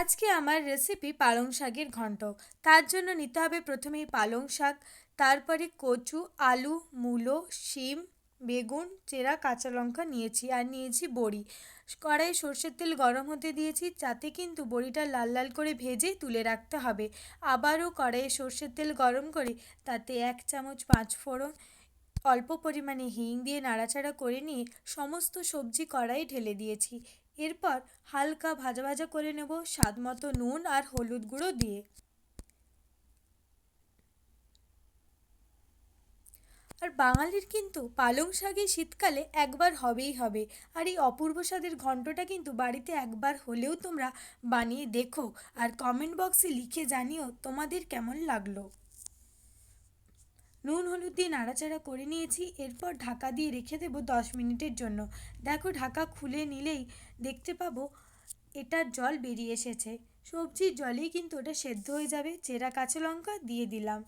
আজকে আমার রেসিপি পালং শাকের ঘন্ট তার জন্য নিতে হবে প্রথমেই পালং শাক, তারপরে কচু, আলু, মূলো, শিম, বেগুন, চেরা, কাঁচা লঙ্কা নিয়েছি আর নিয়েছি বড়ি। কড়াই সর্ষের তেল গরম হতে দিয়েছি, যাতে কিন্তু বড়িটা লাল লাল করে ভেজে তুলে রাখতে হবে। আবারও কড়াইয়ে সর্ষের তেল গরম করে, তাতে এক চামচ পাঁচ ফোড়ন, অল্প পরিমাণে হিং দিয়ে নাড়াচাড়া করে নিয়ে সমস্ত সবজি কড়াই ঢেলে দিয়েছি। এরপর হালকা ভাজা ভাজা করে নেব, স্বাদ মতো নুন আর হলুদ গুঁড়ো দিয়ে। আর বাঙালির কিন্তু পালং শাকে শীতকালে একবার হবেই হবে। আর এই অপূর্ব স্বাদের ঘন্টটা কিন্তু বাড়িতে একবার হলেও তোমরা বানিয়ে দেখো। আর কমেন্ট বক্সে লিখে জানিও তোমাদের কেমন লাগল। নুন, হলুদ দিয়ে নাড়াচাড়া করে নিয়েছি। এরপর ঢাকা দিয়ে রেখে দেবো দশ মিনিটের জন্য। দেখো, ঢাকা খুলে নিলেই দেখতে পাবো এটার জল বেরিয়ে এসেছে। সবজির জলেই কিন্তু ওটা সেদ্ধ হয়ে যাবে। চেরা কাঁচা লঙ্কা দিয়ে দিলাম।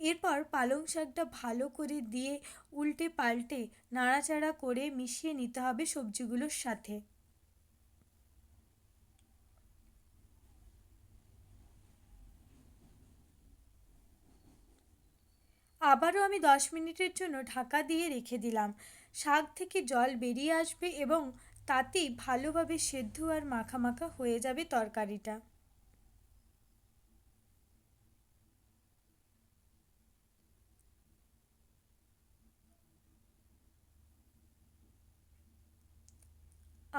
এরপর পালং শাকটা ভালো করে দিয়ে উল্টে পাল্টে নাড়াচাড়া করে মিশিয়ে নিতে হবে সবজিগুলোর সাথে। আবারও আমি দশ মিনিটের জন্য ঢাকা দিয়ে রেখে দিলাম। শাক থেকে জল বেরিয়ে আসবে এবং তাতেই ভালোভাবে সেদ্ধ আর মাখা মাখা হয়ে যাবে তরকারিটা।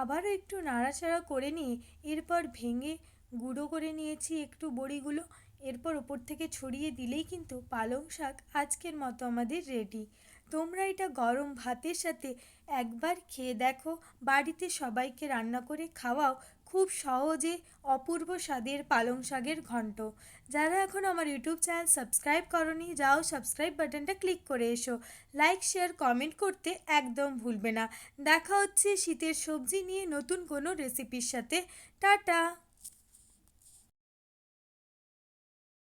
আবারও একটু নাড়াচাড়া করে নিয়ে এরপর ভেঙে গুঁড়ো করে নিয়েছি একটু বড়িগুলো। এরপর ওপর থেকে ছড়িয়ে দিলেই কিন্তু পালং শাক আজকের মতো আমাদের রেডি তোমরা এটা গরম ভাতের সাথে একবার খেয়ে দেখো, বাড়িতে সবাইকে রান্না করে খাওয়াও, খুব সহজে অপূর্ব স্বাদের পালং শাকের ঘন্ট। যারা এখন আমার ইউটিউব চ্যানেল সাবস্ক্রাইব করনি, যাও সাবস্ক্রাইব বাটনটা ক্লিক করে এসো। লাইক, শেয়ার, কমেন্ট করতে একদম ভুলবে না। দেখা হচ্ছে শীতের সবজি নিয়ে নতুন কোনো রেসিপির সাথে। টাটা!